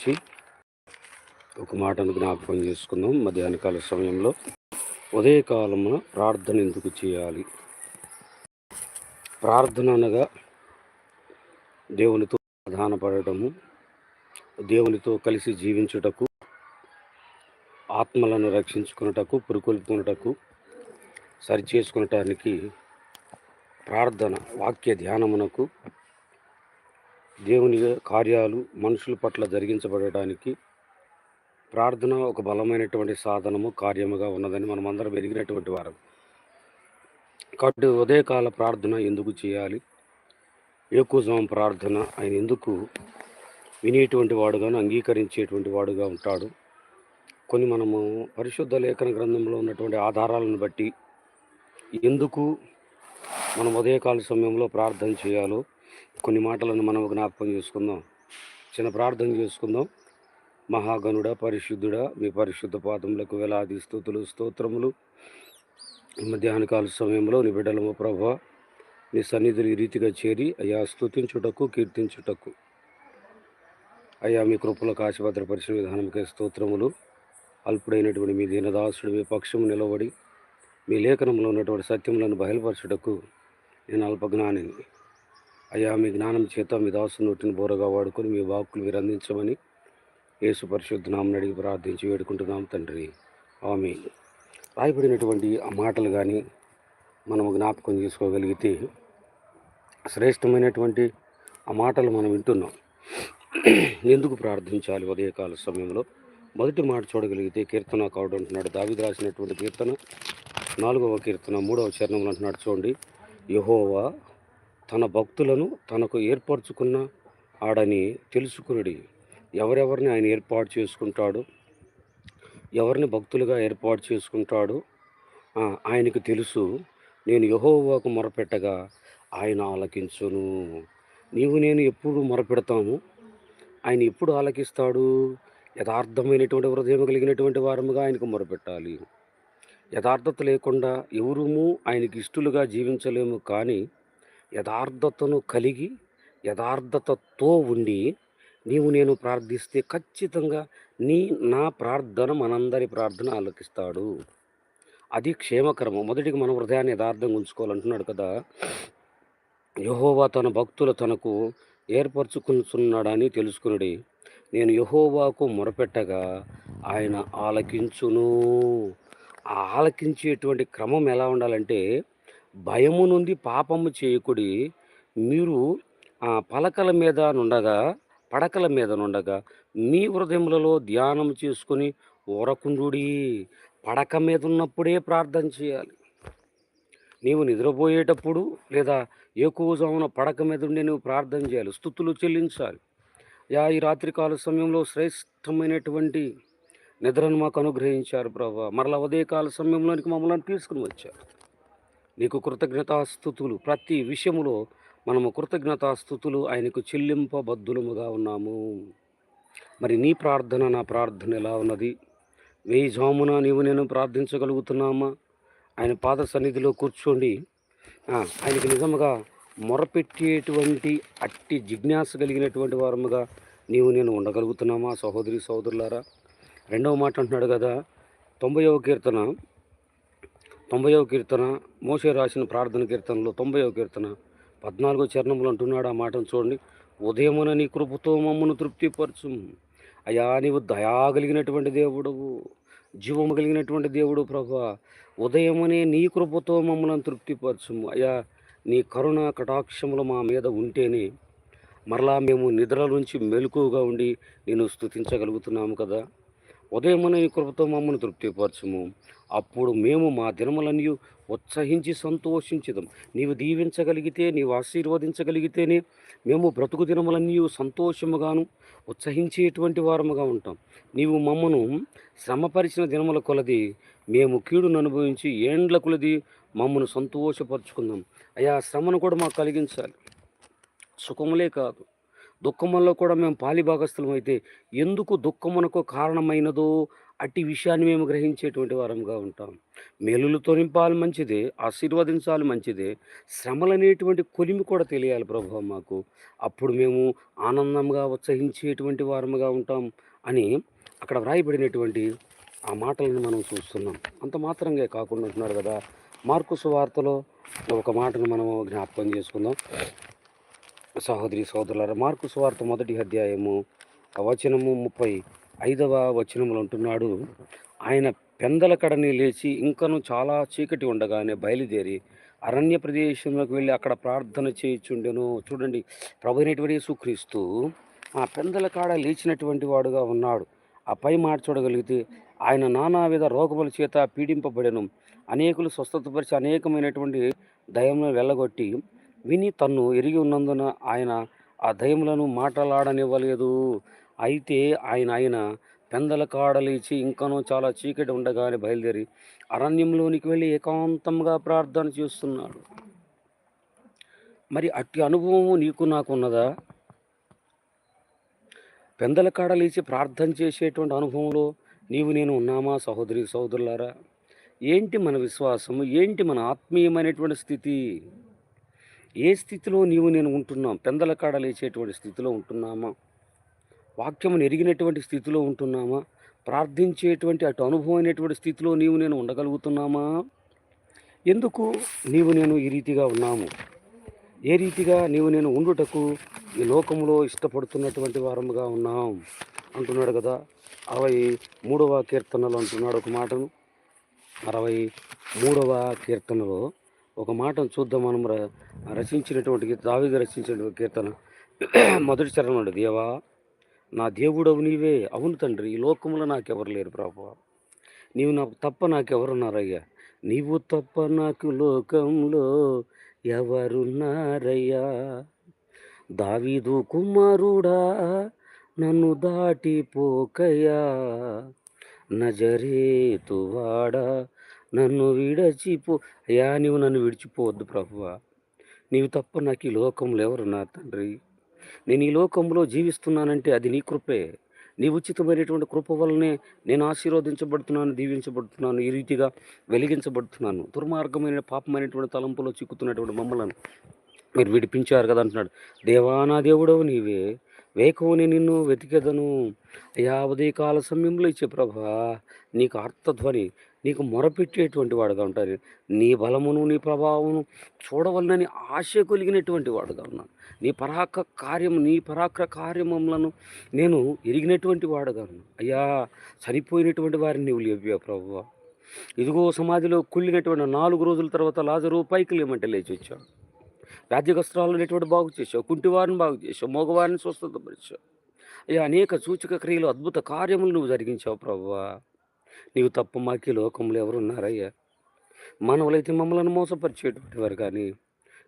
గురించి ఒక మాటను జ్ఞాపకం చేసుకుందాం. మధ్యాహ్నకాల సమయంలో ఉదయకాలమున ప్రార్థన ఎందుకు చేయాలి? ప్రార్థన అనగా దేవునితో ప్రధానపడటము దేవునితో కలిసి జీవించుటకు ఆత్మలను రక్షించుకున్నటకు పురుకొల్పుకున్నటకు సరిచేసుకునటానికి ప్రార్థన వాక్య ధ్యానమునకు దేవుని కార్యాలు మనుషుల పట్ల జరిగించబడటానికి ప్రార్థన ఒక బలమైనటువంటి సాధనము కార్యముగా ఉన్నదని మనమందరం అందరం ఎరిగినటువంటి వారం. కాబట్టి ఉదయకాల ప్రార్థన ఎందుకు చేయాలి? ఏకుజాం ప్రార్థన ఆయన ఎందుకు వినేటువంటి వాడుగాను అంగీకరించేటువంటి వాడుగా ఉంటాడు? కొన్ని మనము పరిశుద్ధ లేఖన గ్రంథంలో ఉన్నటువంటి ఆధారాలను బట్టి ఎందుకు మనం ఉదయకాల సమయంలో ప్రార్థన చేయాలో కొన్ని మాటలను మనం జ్ఞాపకం చేసుకుందాం. చిన్న ప్రార్థన చేసుకుందాం. మహాగణుడ పరిశుద్ధుడ మీ పరిశుద్ధ పాదములకు వేలాది స్థుతులు స్తోత్రములు. ఈ మధ్యాహ్న కాల సమయంలో నీ బిడ్డలము ప్రభా నీ సన్నిధులు ఈ రీతిగా చేరి అయ్యా స్తుతించుటకు కీర్తించుటకు. అయ్యా మీ కృపలకు పరిశ్రమ విధానంకే స్తోత్రములు. అల్పుడైనటువంటి మీ దీనదాసుడు మీ పక్షము నిలబడి మీ లేఖనంలో ఉన్నటువంటి సత్యములను బయలుపరచుటకు నేను అల్పజ్ఞానిని. అయ్యా మీ జ్ఞానం చేత మీ దాసు నోటిని బోరగా వాడుకొని మీ వాక్కులు మీరు అందించమని యేసు పరిశుద్ధనామని అడిగి ప్రార్థించి వేడుకుంటున్నాం తండ్రి. ఆమె రాయబడినటువంటి ఆ మాటలు కానీ మనం జ్ఞాపకం చేసుకోగలిగితే శ్రేష్టమైనటువంటి ఆ మాటలు మనం వింటున్నాం. ఎందుకు ప్రార్థించాలి ఉదయకాల సమయంలో? మొదటి మాట చూడగలిగితే కీర్తన కావడం అంటున్నాడు. దావిది రాసినటువంటి కీర్తన నాలుగవ కీర్తన మూడవ చరణంలో అంటున్నాడు చూడండి. యహోవా తన భక్తులను తనకు ఏర్పరచుకున్న ఆడని తెలుసుకునుడి. ఎవరెవరిని ఆయన ఏర్పాటు చేసుకుంటాడు? ఎవరిని భక్తులుగా ఏర్పాటు చేసుకుంటాడు? ఆయనకు తెలుసు. నేను యహోవాకు మొరపెట్టగా ఆయన ఆలకించును. నీవు నేను ఎప్పుడు మొరపెడతాము. ఆయన ఎప్పుడు ఆలకిస్తాడు? యథార్థమైనటువంటి హృదయం కలిగినటువంటి వారముగా ఆయనకు మొరపెట్టాలి. యథార్థత లేకుండా ఎవరూ ఆయనకి ఇష్టలుగా జీవించలేము కానీ యథార్థతను కలిగి యథార్థతతో ఉండి నీవు నేను ప్రార్థిస్తే ఖచ్చితంగా నీ నా ప్రార్థన మనందరి ప్రార్థన ఆలకిస్తాడు. అది క్షేమకరము. మొదటికి మన హృదయాన్ని యథార్థంగా ఉంచుకోవాలంటున్నాడు కదా. యహోవా తన భక్తులు తనకు ఏర్పరచుకున్నాడని తెలుసుకునుడి. నేను యహోవాకు మొరపెట్టగా ఆయన ఆలకించును. ఆ ఆలకించేటువంటి క్రమం ఎలా ఉండాలంటే భయము నుండి పాపము చేయకుడి మీరు ఆ పలకల మీద నుండగా పడకల మీద నుండగా మీ హృదయములలో ధ్యానం చేసుకుని ఊరకుండుడి పడక మీద ఉన్నప్పుడే ప్రార్థన చేయాలి. నీవు నిద్రపోయేటప్పుడు లేదా ఎక్కువజామున పడక మీద ఉండి నువ్వు ప్రార్థన చేయాలి. స్థుతులు చెల్లించాలి. యా ఈ రాత్రికాల సమయంలో శ్రేష్టమైనటువంటి నిద్రను మాకు అనుగ్రహించారు ప్రభా. మరలా ఉదయకాల సమయంలోనికి మమ్మల్ని తీసుకుని వచ్చారు. నీకు కృతజ్ఞతాస్థుతులు ప్రతి విషయములో మనము కృతజ్ఞతాస్థుతులు ఆయనకు చెల్లింపబద్ధులముగా ఉన్నాము. మరి నీ ప్రార్థన నా ప్రార్థన ఎలా ఉన్నది? వెయ్యి జామున నీవు నేను ప్రార్థించగలుగుతున్నామా? ఆయన పాద సన్నిధిలో కూర్చోండి. ఆయనకి నిజముగా మొరపెట్టేటువంటి అట్టి జిజ్ఞాస కలిగినటువంటి వారముగా నీవు నేను ఉండగలుగుతున్నామా సహోదరి సహోదరులారా? రెండవ మాట అంటున్నాడు కదా తొంభైవ కీర్తన. తొంభైవ కీర్తన మోసే రాసిన ప్రార్థన కీర్తనలో తొంభైవ కీర్తన. పద్నాలుగో చరణములు అంటున్నాడు ఆ మాటను చూడండి. ఉదయమున నీ కృపతో మమ్మను తృప్తిపరచు అయ్యా నీవు దయా కలిగినటువంటి దేవుడవు. జీవము కలిగినటువంటి దేవుడు ప్రభా. ఉదయమునే నీ కృపతో మమ్మల్ని తృప్తిపరచుము. అయ్యా నీ కరుణ కటాక్షములు మా మీద ఉంటేనే మరలా మేము నిద్ర నుంచి మెలకువగా ఉండి నేను స్తుతించగలుగుతున్నాము కదా. ఉదయమున నీ కృపతో మమ్మల్ని తృప్తిపరచము. అప్పుడు మేము మా దినములన్నీ ఉత్సహించి సంతోషించదాం. నీవు దీవించగలిగితే నీవు ఆశీర్వదించగలిగితేనే మేము బ్రతుకు దినములన్నీ సంతోషముగాను ఉత్సహించేటువంటి వారముగా ఉంటాం. నీవు మమ్మను శ్రమపరిచిన దినముల కొలది మేము కీడును అనుభవించి ఏండ్ల కొలది మమ్మను సంతోషపరుచుకుందాం. అయా శ్రమను కూడా మాకు కలిగించాలి. సుఖములే కాదు. దుఃఖములో కూడా మేము పాలిభాగస్థలం అయితే ఎందుకు దుఃఖమునకు కారణమైనదో అట్టి విషయాన్ని మేము గ్రహించేటువంటి వారంగా ఉంటాం. మేలులతో నింపాలి మంచిదే ఆశీర్వదించాలి మంచిదే శ్రమలు అనేటువంటి కొలిమి కూడా తెలియాలి ప్రభు మాకు. అప్పుడు మేము ఆనందంగా ఉత్సహించేటువంటి వారముగా ఉంటాం అని అక్కడ వ్రాయబడినటువంటి ఆ మాటలను మనం చూస్తున్నాం. అంత మాత్రంగా కాకుండా ఉంటున్నారు కదా మార్కు సువార్తలో ఒక మాటను మనము జ్ఞాపకం చేసుకుందాం. సహోదరి సహోదరులారా మార్కు సువార్త మొదటి అధ్యాయము వచనము ముప్పై ఐదవ వచనంలో అంటున్నాడు ఆయన పెందల కడని లేచి ఇంకను చాలా చీకటి ఉండగానే బయలుదేరి అరణ్య ప్రదేశంలోకి వెళ్ళి అక్కడ ప్రార్థన చేయుచుండెను. చూడండి ప్రభు అయినటువంటి యేసుక్రీస్తు ఆ పెందల కాడ లేచినటువంటి వాడుగా ఉన్నాడు. ఆ పై మాట చూడగలిగితే ఆయన నానావిధ రోగముల చేత పీడింపబడెను. అనేకులు స్వస్థతపరిచి అనేకమైనటువంటి దయములను వెళ్ళగొట్టి విని తన్ను ఎరిగి ఉన్నందున ఆయన ఆ దయములను మాటలాడనివ్వలేదు. అయితే ఆయన ఆయన పెందల కాడ లేచి ఇంకనూ చాలా చీకటి ఉండగానే బయలుదేరి అరణ్యంలోనికి వెళ్ళి ఏకాంతంగా ప్రార్థన చేస్తున్నాడు. మరి అట్టి అనుభవం నీకు నాకు ఉన్నదా పెందల కాడ లేచి ప్రార్థన చేసేటువంటి అనుభవంలో నీవు నేను ఉన్నామా సహోదరి సహోదరులారా? ఏంటి మన విశ్వాసము? ఏంటి మన ఆత్మీయమైనటువంటి స్థితి? ఏ స్థితిలో నీవు నేను ఉంటున్నాం? పెందల కాడలేచేటువంటి స్థితిలో ఉంటున్నామా? వాక్యమును ఎరిగినటువంటి స్థితిలో ఉంటున్నామా? ప్రార్థించేటువంటి అటు అనుభవమైనటువంటి స్థితిలో నీవు నేను ఉండగలుగుతున్నామా? ఎందుకు నీవు నేను ఈ రీతిగా ఉన్నాము? ఏ రీతిగా నీవు నేను ఉండుటకు ఈ లోకంలో ఇష్టపడుతున్నటువంటి వారముగా ఉన్నాం? అంటున్నాడు కదా. అరవై మూడవ కీర్తనలో అంటున్నాడు ఒక మాటను. అరవై మూడవ కీర్తనలో ఒక మాటను చూద్దాం మనం ర- రచించినటువంటి దావిగా రచించినటువంటి కీర్తన. మొదటి చరణం దేవా. నా దేవుడవు నీవే. అవును తండ్రి ఈ లోకంలో నాకెవరు లేరు ప్రభు. నీవు నాకు తప్ప నాకెవరున్నారయ్యా? నీవు తప్ప నాకు లోకంలో ఎవరున్నారయ్యా? దావీదు కుమారుడా నన్ను దాటిపోకయ్యా. నజరేతువాడా నన్ను విడచిపో అయ్యా నీవు నన్ను విడిచిపోవద్దు ప్రభువా నీవు తప్ప నాకు ఈ లోకంలో ఎవరున్నారు తండ్రి? నేను ఈ లోకంలో జీవిస్తున్నానంటే అది నీ కృపే. నీ ఉచితమైనటువంటి కృప వల్లనే నేను ఆశీర్వదించబడుతున్నాను దీవించబడుతున్నాను ఈ రీతిగా వెలిగించబడుతున్నాను. దుర్మార్గమైన పాపమైనటువంటి తలంపులో చిక్కుతున్నటువంటి మమ్మల్ని మీరు విడిపించారు కదా అంటున్నాడు. దేవానా దేవుడవు నీవే. వేకువని నిన్ను వెతికెదను. అయ్యా ఉదయకాల సమయంలో ఇచ్చే ప్రభా నీకు అర్థధ్వని నీకు మొరపెట్టేటువంటి వాడుగా ఉంటారు. నీ బలమును నీ ప్రభావమును చూడవలనని ఆశ కలిగినటువంటి వాడుగా ఉన్నాను. నీ పరాక కార్యము నీ పరాక్ర కార్యములను నేను ఎరిగినటువంటి వాడుగా ఉన్నాను. అయ్యా చనిపోయినటువంటి వారిని నీవు లేవ్యా ప్రభువా? ఇదిగో సమాధిలో కుళ్ళినటువంటి నాలుగు రోజుల తర్వాత లాజరు పైకి లేమంటే లేచి వచ్చావు రాజ్యగస్త్రాలు అనేటువంటి బాగు చేసావు కుంటివారిని బాగు చేసావు మగవారిని స్వస్థతపరిచావు అయ్యా అనేక సూచక క్రియలు అద్భుత కార్యములు నువ్వు జరిగించావు ప్రభువా. నీవు తప్ప మాకి లోకంలో ఎవరున్నారయ్యా? మానవులైతే మమ్మల్ని మోసపరిచేటువంటి వారు కానీ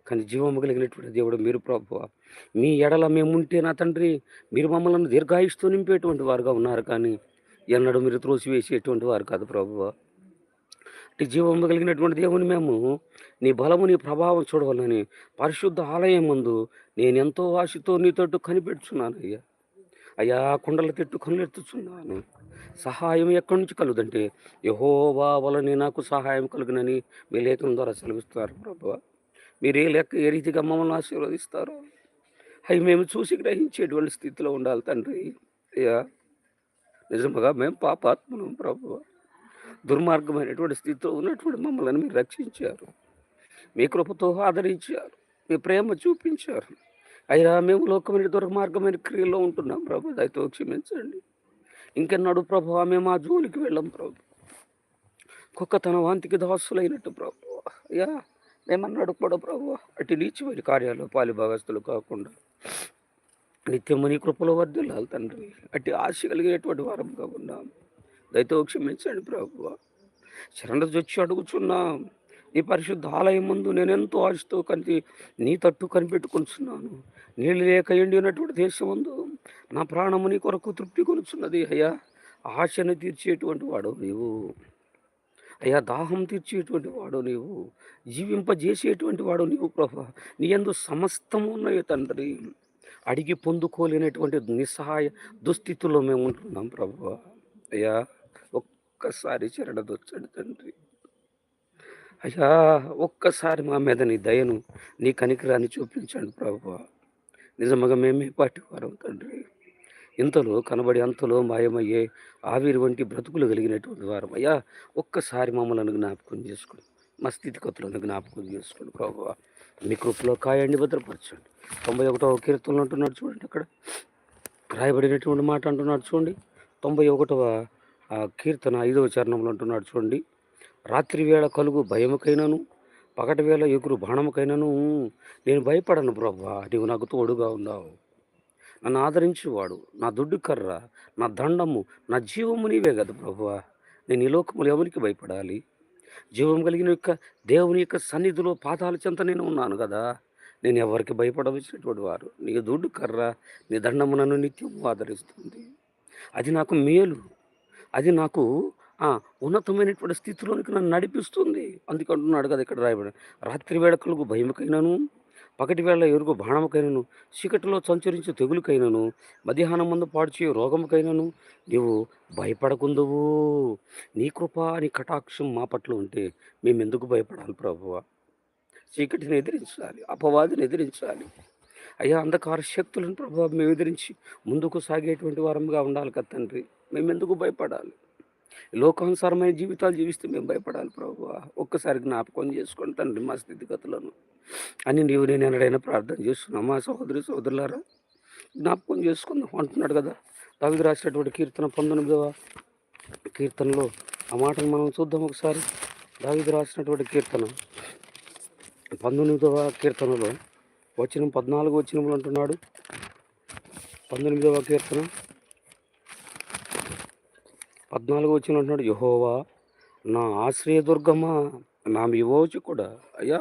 కానీ జీవము కలిగినటువంటి దేవుడు మీరు ప్రభు మీ ఎడల మేముంటే నా తండ్రి మీరు మమ్మల్ని దీర్ఘాయుస్తూ నింపేటువంటి వారుగా ఉన్నారు కానీ ఎన్నడూ మీరు త్రోసివేసేటువంటి వారు కాదు ప్రభు అంటే జీవము కలిగినటువంటి దేవుని మేము నీ బలము నీ ప్రభావం చూడవలని పరిశుద్ధ ఆలయం ముందు నేను ఎంతో ఆశతో నీ తట్టు అయ్యా అయ్యా కుండలు తిట్టుకొని కన్నెత్తుచున్నాను సహాయం ఎక్కడి నుంచి కలుగుదంటే యహోవా వలని నాకు సహాయం కలుగునని మీ లేఖనం ద్వారా సెలవిస్తున్నారు ప్రభు. మీరు ఏ లెక్క ఏ రీతిగా మమ్మల్ని ఆశీర్వదిస్తారో? అవి మేము చూసి గ్రహించేటువంటి స్థితిలో ఉండాలి తండ్రి. అయ్యా నిజముగా మేము పాపాత్మను ప్రభు. దుర్మార్గమైనటువంటి స్థితిలో ఉన్నటువంటి మమ్మల్ని మీరు రక్షించారు. మీ కృపతో ఆదరించారు. మీ ప్రేమ చూపించారు. అయినా మేము లోకమైన దుర్మార్గమైన క్రియల్లో ఉంటున్నాం ప్రభు. దయతో క్షమించండి. ఇంకెన్నాడు ప్రభు మేము ఆ జోలికి వెళ్ళాం ప్రభు. కుక్క తన వాంతికి దాసులైనట్టు ప్రభు. అయ్యా మేమన్నాడు కూడా ప్రభు. అటు నీచిమైన కార్యాలు పాలిభాగస్తులు కాకుండా నిత్యము నీ కృపలో వర్ధిల్లాలి తండ్రి. అట్టి ఆశ కలిగినటువంటి వారం కాకుండా దయతో క్షమించండి ప్రభు. శరణ వచ్చి అడుగుచున్నాం. నీ పరిశుద్ధ ఆలయం ముందు నేను ఎంతో ఆశతో కనిపి నీ తట్టు కనిపెట్టుకుంటున్నాను నీళ్ళు లేక ఎండినటువంటి ఉన్నటువంటి దేశం ముందు నా ప్రాణము నీ కొరకు తృప్తి కొనుచున్నది అయ్యా. ఆశను తీర్చేటువంటి వాడు నీవు. అయ్యా దాహం తీర్చేటువంటి వాడు నీవు. జీవింపజేసేటువంటి వాడు నీవు ప్రభా. నీ ఎందు సమస్తము ఉన్నాయి తండ్రి. అడిగి పొందుకోలేనటువంటి నిస్సహాయ దుస్థితిలో మేము ఉంటున్నాం ప్రభు. అయ్యా ఒక్కసారి చెరడదొచ్చండి తండ్రి. అయ్యా ఒక్కసారి మా మీద నీ దయను నీ కనికరాన్ని చూపించండి ప్రభు నిజముగా మేమే పాటి వారం తండ్రి. ఇంతలో కనబడి అంతలో మాయమయ్యే ఆవిరి వంటి బ్రతుకులు కలిగినటువంటి వారం. అయ్యా ఒక్కసారి మమ్మల్ని జ్ఞాపకం చేసుకోండి. మా స్థితిగతులను జ్ఞాపకం చేసుకోండి ప్రభు మీ కృపలో కాయండి భద్రపరచండి. తొంభై ఒకటవ కీర్తనలు అంటున్నాడు చూడండి అక్కడ. రాయబడినటువంటి మాట అంటున్నాడు చూడండి. తొంభై ఒకటవ ఆ కీర్తన ఐదవ చరణంలో అంటున్నాడు చూడండి. రాత్రివేళ కలుగు భయముకైనను పగటివేళ ఎగురు బాణముకైనను. నేను భయపడను బ్రవ్వా నీవు నాకు తోడుగా ఉన్నావు. నన్ను ఆదరించేవాడు నా దుడ్డు కర్ర నా దండము నా జీవము నీవే కదా ప్రభువా నేను ఈ లోకములు ఎవరికి భయపడాలి? జీవం కలిగిన యొక్క దేవుని యొక్క సన్నిధిలో పాతాల చెంత నేను ఉన్నాను కదా. నేను ఎవరికి భయపడవలసినటువంటి వారు? నీ దుడ్డు కర్ర నీ దండము నన్ను నిత్యము ఆదరిస్తుంది. అది నాకు మేలు. అది నాకు ఉన్నతమైనటువంటి స్థితిలోనికి నన్ను నడిపిస్తుంది. అందుకంటున్నాడు కదా ఇక్కడ రాయబడి. రాత్రి వేడుకలకు భయముకైనను పగటి వేళ ఎరుగు బాణముకైనను చీకటిలో సంచరించి తెగులుకైనను మధ్యాహ్నం ముందు పాడుచే రోగముకైనను నీవు భయపడకుందువు. నీ కృప నీ కటాక్షం మా పట్ల ఉంటే మేము ఎందుకు భయపడాలి ప్రభువ? చీకటిని ఎదిరించాలి అపవాదిని ఎదిరించాలి. అయ్యా అంధకార శక్తులను ప్రభావ మేము ఎదిరించి ముందుకు సాగేటువంటి వారంగా ఉండాలి కదా తండ్రి. మేము ఎందుకు భయపడాలి? లోకానుసారమైన జీవితాలు జీవిస్తే మేము భయపడాలి ప్రభు. ఒక్కసారి జ్ఞాపకం చేసుకోండి తండ్రి మా స్థితిగతులను అని నీవు నేను ఎన్నడైనా ప్రార్థన చేస్తున్నాం మా సహోదరి సోదరులారా జ్ఞాపకం చేసుకుందాం. అంటున్నాడు కదా దావిది రాసినటువంటి కీర్తన పంతొమ్మిదవ కీర్తనలో ఆ మాటను మనం చూద్దాం ఒకసారి. దావిది రాసినటువంటి కీర్తన పంతొమ్మిదవ కీర్తనలో వచ్చిన పద్నాలుగు వచ్చినములు అంటున్నాడు. పంతొమ్మిదవ కీర్తన పద్నాలుగు వచ్చిన అంటున్నాడు యహోవా నా ఆశ్రయదుర్గమా నా విమోచకుడా అయ్యా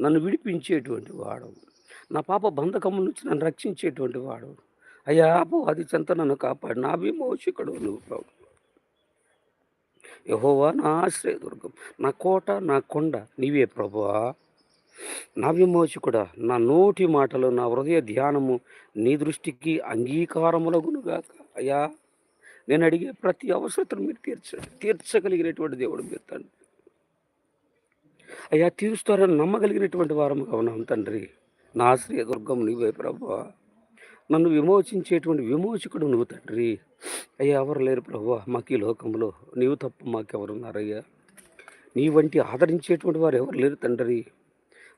నన్ను విడిపించేటువంటి వాడు. నా పాప బంధకము నుంచి నన్ను రక్షించేటువంటి వాడు. అయ్యా అపో అది చెంత నన్ను కాపాడు. నా విమోచకుడు నువ్వు ప్రభు. యహోవా నా ఆశ్రయదుర్గం నా కోట నా కొండ నీవే ప్రభువా నా విమోచకుడా నా నోటి మాటలు నా హృదయ ధ్యానము నీ దృష్టికి అంగీకారములగునుగాక. అయ్యా నేను అడిగే ప్రతి అవసరతను మీరు తీర్చ తీర్చగలిగినటువంటి దేవుడు మీరు తండ్రి. అయ్యా తీరుస్తారని నమ్మగలిగినటువంటి వారముగా ఉన్నాం తండ్రి. నా ఆశ్రయ దుర్గం నీవే ప్రభా. నన్ను విమోచించేటువంటి విమోచకుడు నువ్వు తండ్రి. అయ్యా ఎవరు లేరు ప్రభు మాకు ఈ లోకంలో. నీవు తప్ప మాకెవరున్నారయ్యా? నీ వంటి ఆదరించేటువంటి వారు ఎవరు లేరు తండ్రి.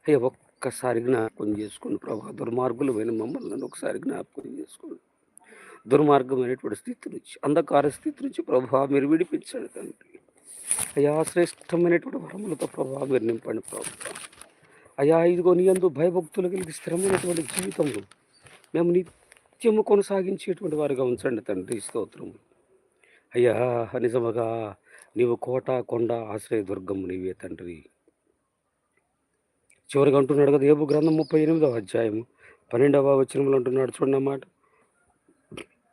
అయ్యా ఒక్కసారి జ్ఞాపకం చేసుకోండి ప్రభా దుర్మార్గులు పోయిన మమ్మల్ని నన్ను ఒకసారి జ్ఞాపకం చేసుకోండి దుర్మార్గమైనటువంటి స్థితి నుంచి అంధకార స్థితి నుంచి ప్రభా మీరు విడిపించండి తండ్రి. అయ్యా శ్రేష్టమైనటువంటి వరములతో ప్రభా మీరు నింపండి ప్రభా. అయ్యా ఇదిగో నీ అందు భయభక్తులు కలిగి స్థిరమైనటువంటి జీవితంలో మేము నిత్యము కొనసాగించేటువంటి వారిగా ఉంచండి తండ్రి స్తోత్రము. అయ్యా నిజముగా నీవు కోట కొండ ఆశ్రయ దుర్గము నీవే తండ్రి. చివరిగా అంటున్నాడు కదా ఏబు గ్రంథం ముప్పై ఎనిమిదవ అధ్యాయం పన్నెండవ వచనములు అంటున్నాడు చూడండి అన్నమాట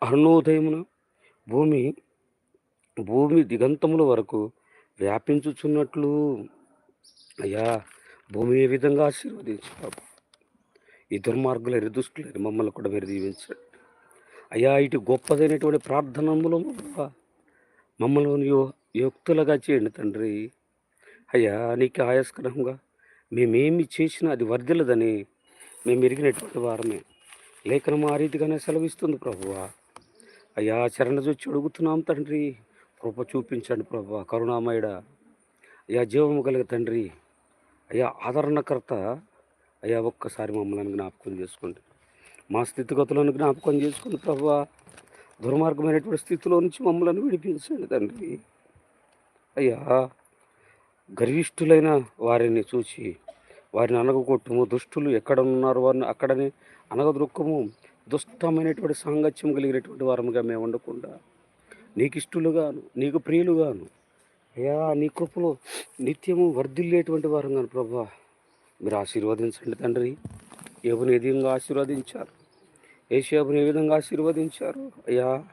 అరుణోదయమున భూమి భూమి దిగంతముల వరకు వ్యాపించుచున్నట్లు. అయ్యా భూమి ఏ విధంగా ఆశీర్వదించు బాబు. ఈ దుర్మార్గుల దుష్టులని మమ్మల్ని కూడా మీరు దీవించండి. అయ్యా ఇటు గొప్పదైనటువంటి ప్రార్థనములో మమ్మల్ని యో యుక్తులుగా చేయండి తండ్రి. అయ్యా నీకు ఆయాస్కరంగా మేమేమి చేసినా అది వర్ధిల్లదని మేము ఎరిగినటువంటి వారమే. లేఖనం ఆ రీతిగానే సెలవిస్తుంది ప్రభువా. అయ్యా చరణ చూచి అడుగుతున్నాం తండ్రి. కృప చూపించండి ప్రభు కరుణామయుడ. అయ్యా జీవము కలిగ తండ్రి. అయ్యా ఆదరణకర్త. అయ్యా ఒక్కసారి మమ్మల్ని జ్ఞాపకం చేసుకోండి. మా స్థితిగతులను జ్ఞాపకం చేసుకోండి ప్రభు. దుర్మార్గమైనటువంటి స్థితిలో నుంచి మమ్మల్ని విడిపించండి తండ్రి. అయ్యా గర్విష్ఠులైన వారిని చూసి వారిని అనగొట్టుము దుష్టులు ఎక్కడ ఉన్నారు వారిని అక్కడనే అనగదొక్కము దుష్టమైనటువంటి సాంగత్యం కలిగినటువంటి వారముగా మేము ఉండకుండా నీకు ఇష్టలుగాను నీకు ప్రియులుగాను అయ్యా నీ కృపలో నిత్యము వర్ధిల్లేటువంటి వారంగాను ప్రభా మీరు ఆశీర్వదించండి తండ్రి. ఏబుని ఏ విధంగా ఆశీర్వదించారు? ఏషియాబుని ఏ విధంగా ఆశీర్వదించారు? అయ్యా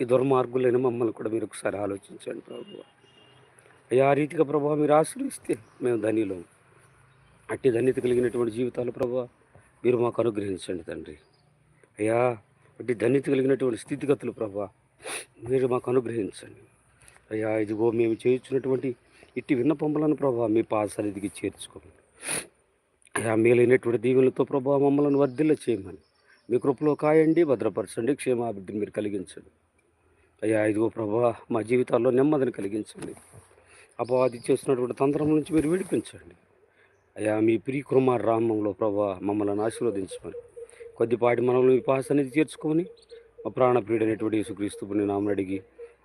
ఈ దుర్మార్గులైన మమ్మల్ని కూడా మీరు ఒకసారి ఆలోచించండి ప్రభు. అయ్యా ఆ రీతిగా ప్రభావ మీరు ఆశీర్విస్తే మేము ధనిలో అట్టి ధన్యత కలిగినటువంటి జీవితాలు ప్రభావ మీరు మాకు అనుగ్రహించండి తండ్రి. అయ్యా అట్టి ధన్యత కలిగినటువంటి స్థితిగతులు ప్రభా. మీరు మాకు అనుగ్రహించండి. అయ్యా ఇదిగో మేము చేయించినటువంటి ఇట్టి విన్నపంపులను ప్రభా మీ పాసరిదికి చేర్చుకోమని అయ్యా మేలైనటువంటి దీవులతో ప్రభా మమ్మల్ని వర్ధిల్ల చేయమని. మీ కృపలో కాయండి భద్రపరచండి క్షేమాభివృద్ధిని మీరు కలిగించండి. అయ్యా ఇదిగో ప్రభా మా జీవితాల్లో నెమ్మదిని కలిగించండి. అపవాది చేస్తున్నటువంటి తంత్రం నుంచి మీరు విడిపించండి. అయ్యా మీ ప్రియ కుమార్ రామంలో ప్రభా మమ్మల్ని ఆశీర్వదించమని. కొద్దిపాటి మనల్ని విపాస అనేది చేర్చుకొని మా ప్రాణప్రియుడైనటువంటి యేసుక్రీస్తు నామని అడిగి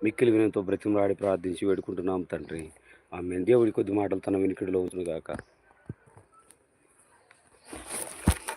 మిక్కిలి వినయంతో బ్రతిమలాడి ప్రార్థించి వేడుకుంటున్నాం తండ్రి. ఆమె దేవుడి కొద్ది మాటలు తన వెనుకడిలో ఉంచునుగాక.